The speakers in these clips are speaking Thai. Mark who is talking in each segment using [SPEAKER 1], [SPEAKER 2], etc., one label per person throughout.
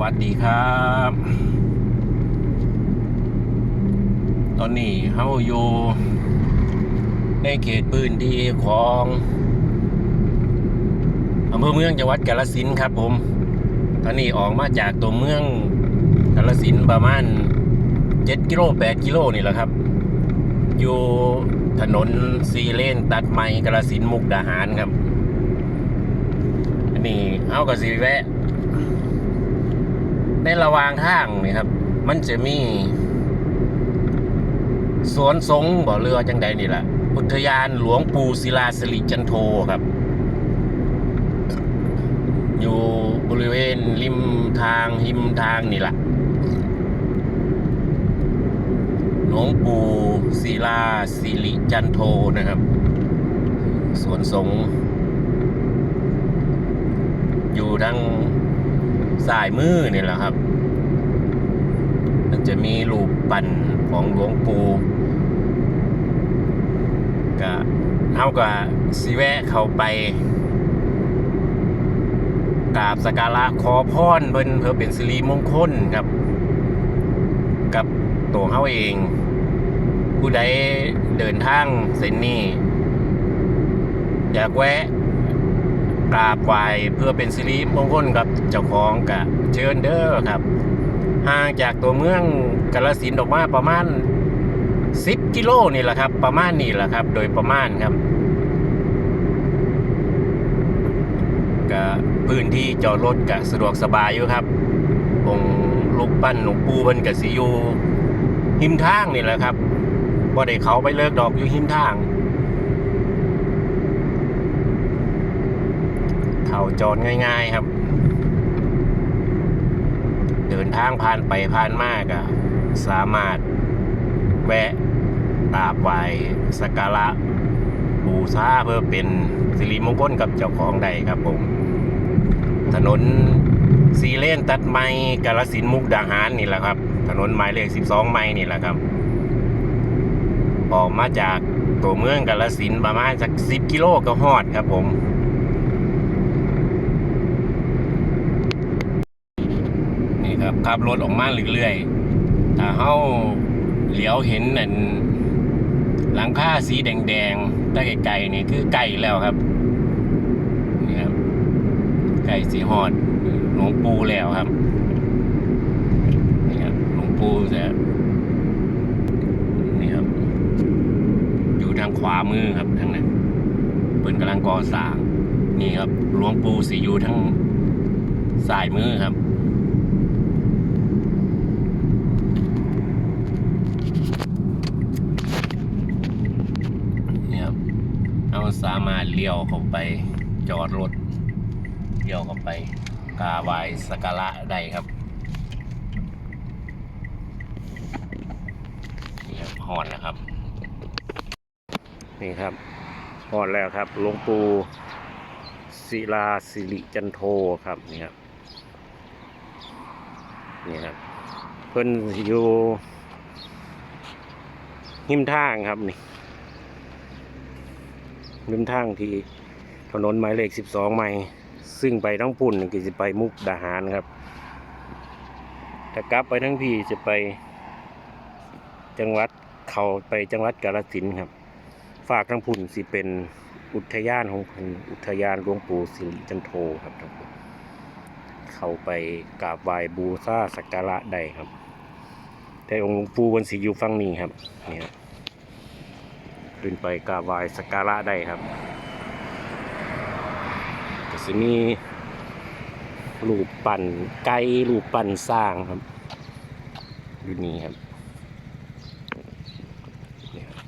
[SPEAKER 1] วัสดีครับ ตอนนี้เฮาอยู่ในเขตพื้นที่ของอำเภอเมืองจังหวัดกาฬสินธุ์ครับผม ตอนนี้ออกมาจากตัวเมืองกาฬสินธุ์ประมาณ7กิโล8กิโลนี่แหละครับ อยู่ถนนซีเลนตัดไม้กาฬสินธุ์มุกดาหารครับ อันนี้เอากับสีแวะ ในระหว่างทางนี่ครับ มันจะมี สวนสงบ่อเรือจังใดนี่แหละอุทยานหลวงปู่ศิลาสิริจันโทครับ อยู่บริเวณริมทางหิมทางนี่แหละหลวงปู่ศิลาสิริจันโทนะครับ สวนสงอยู่ทาง สายมือนี่แหละครับ มันจะมีรูปปั้นของหลวงปู่ก็เท่ากับสิแวะเข้าไปกราบสกการะขอพรเพิ่นเพื่อเป็นสิริมงคลครับ กับตัวเขาเอง ผู้ใดเดินทางเส้นนี้ อยากแวะ กราบไหว้เพื่อเป็นสิริมงคลกับเจ้าของกะเชิญเด้อครับห่างจากตัวเมืองกาฬสินออกมาประมาณ 10 กิโลนี่แหละครับ ประมาณนี้แหละครับ โดยประมาณครับก็พื้นที่จอดรถก็สะดวกสบายอยู่ครับองลูกปั้นหลวงปู่เพิ่นก็สิอยู่หิมทางนี่แหละครับบ่ได้เขาไปเลิกดอกอยู่หิมทาง เขาจอดง่ายๆครับ เดินทางผ่านไปผ่านมากอะสามารถแวะกราบไหวสักการะบูชาเพื่อเป็นสิริมงคลกับเจ้าของใดครับผม ถนนสีเลนตัดไม้กาลสินมุกดาหารนี่แหละครับ ถนนหมายเลข 12 ไม้นี่แหละครับ ออกมาจากตัวเมืองกาลสินประมาณสัก 10 กิโลก็ฮอดครับผม ครับขับรถออกมาเรื่อยๆถ้าเฮาเหลียวเห็นนั่นหลังคาสีแดงๆตั้งไกลๆนี่คือไก่แล้วครับนี่ครับไก่สีหอดหลวงปูแล้วครับนี่ครับหลวงปู่จะนี่ครับ อยู่ทางขวามือครับทางนั้นเปิ่นกำลังก่อสร้างนี่ครับหลวงปูสีอยู่ทางซ้ายมือครับ เนี่ยครับเรา สามารถเลี้ยวเข้าไปจอดรถเลี้ยวเข้าไปกราบไหว้สักการะได้ครับนี่ครับหอนนะครับ นี่ครับหอนแล้วครับหลวงปู่ศิลาสิริจันโทครับนี่ครับนี่ครับเพิ่นอยู่หิมทางครับนี่ ริมทางที่ถนนหมายเลข 12ไมล์ซึ่งไปทั้งปุ่นก็จะไปมุกดาหารครับ ถ้ากลับไปทั้งพี่จะไปจังหวัดเขาไปจังหวัดกาฬสินครับ ฝากทั้งพุ่นสิเป็นอุทยานของเพิ่นอุทยานหลวงปู่สิริจันโทครับทั้งพุ่นเข้าไปกราบไหว้บูชาสักการะได้ครับ แต่องค์หลวงปู่บนสีอยู่ฝั่งนี้ครับนี่ครับ ขึ้นไปกราบไหว้สักการะได้ครับก็จะมีรูปปั่นไก่รูปปั่นสร้างครับอยู่นี่ครับนี่ครับ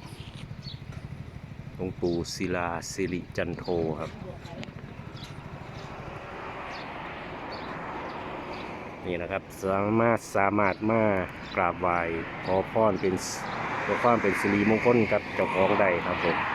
[SPEAKER 1] หลวงปู่ศิลาสิริจันโทครับ นี่นะครับสามารถสามารถมากราบไหว้ขอพรเป็น ขอความเป็นสิริมงคลกับเจ้าของได้ครับผม